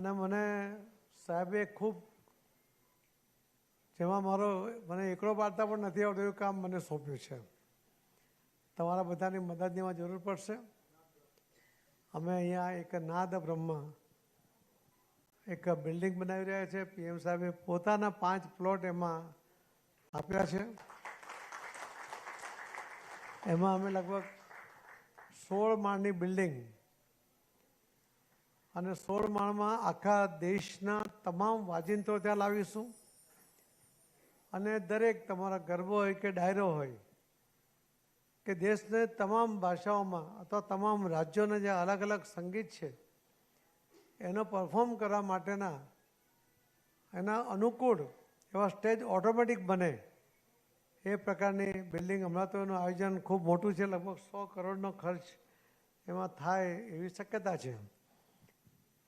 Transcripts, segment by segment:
અને મને સાહેબે ખૂબ જેમાં મારો મને એકલો પાડતા પણ નથી આવતો એવું કામ મને સોંપ્યું છે. તમારા બધાની મદદની એમાં જરૂર પડશે. અમે અહીંયા એક નાદ બ્રહ્મ એક બિલ્ડિંગ બનાવી રહ્યા છે. પીએમ સાહેબે પોતાના પાંચ પ્લોટ એમાં આપ્યા છે. એમાં અમે લગભગ સોળ માળની બિલ્ડિંગ અને સોળ માળમાં આખા દેશના તમામ વાજિંત્રો ત્યાં લાવીશું. અને દરેક તમારા ગરબો હોય કે ડાયરો હોય કે દેશને તમામ ભાષાઓમાં અથવા તમામ રાજ્યોના જે અલગ અલગ સંગીત છે, એનો પરફોર્મ કરવા માટેના એના અનુકૂળ એવા સ્ટેજ ઓટોમેટિક બને. એ પ્રકારની બિલ્ડિંગ હમણાં તો એનું આયોજન ખૂબ મોટું છે, લગભગ સો કરોડનો ખર્ચ એમાં થાય એવી શક્યતા છે.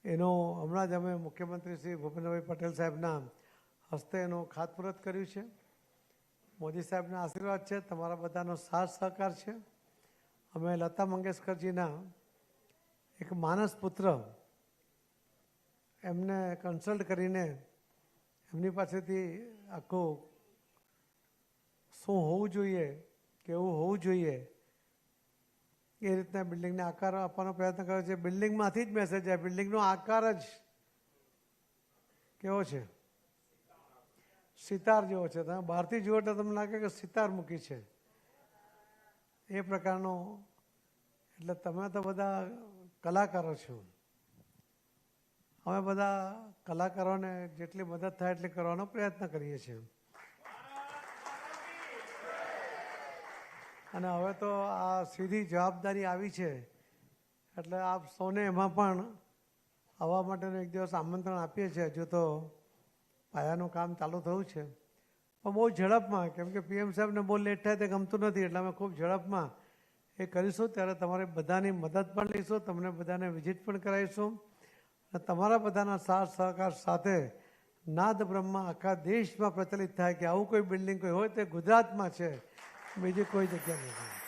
એનો હમણાં જ અમે મુખ્યમંત્રી શ્રી ભૂપેન્દ્રભાઈ પટેલ સાહેબના હસ્તે એનું ખાતમુહૂર્ત કર્યું છે. મોદી સાહેબના આશીર્વાદ છે, તમારા બધાનો સાથ સહકાર છે. અમે લતા મંગેશકરજીના એક માનસ પુત્ર એમને કન્સલ્ટ કરીને એમની પાસેથી આખું શું હોવું જોઈએ, કેવું હોવું જોઈએ એ રીતના બિલ્ડિંગને આકાર આપવાનો પ્રયત્ન કર્યો છે. બિલ્ડિંગમાંથી જ મેસેજ આવે બિલ્ડિંગનો આકાર જ કેવો છે? સિતાર જેવો છે. તમે બહારથી જુઓ એટલે તમને લાગે કે સિતાર મૂકી છે. એ પ્રકારનો, એટલે તમે તો બધા કલાકારો છો. અમે બધા કલાકારોને જેટલી મદદ થાય એટલી કરવાનો પ્રયત્ન કરીએ છીએ. અને હવે તો આ સીધી જવાબદારી આવી છે. એટલે આપ સૌને એમાં પણ આવવા માટેનું એક દિવસ આમંત્રણ આપીએ છીએ. હજુ તો પાયાનું કામ ચાલુ થયું છે. પણ બહુ ઝડપમાં, કેમ કે પીએમ સાહેબને બહુ લેટ થાય તે ગમતું નથી. એટલે અમે ખૂબ ઝડપમાં એ કરીશું. ત્યારે તમારે બધાની મદદ પણ લઈશું, તમને બધાને વિઝિટ પણ કરાવીશું. અને તમારા બધાના સાથ સહકાર સાથે નાદ બ્રહ્મા આખા દેશમાં પ્રચલિત થાય કે આવું કોઈ બિલ્ડિંગ કોઈ હોય તે ગુજરાતમાં છે. બીજી કોઈ જગ્યા નથી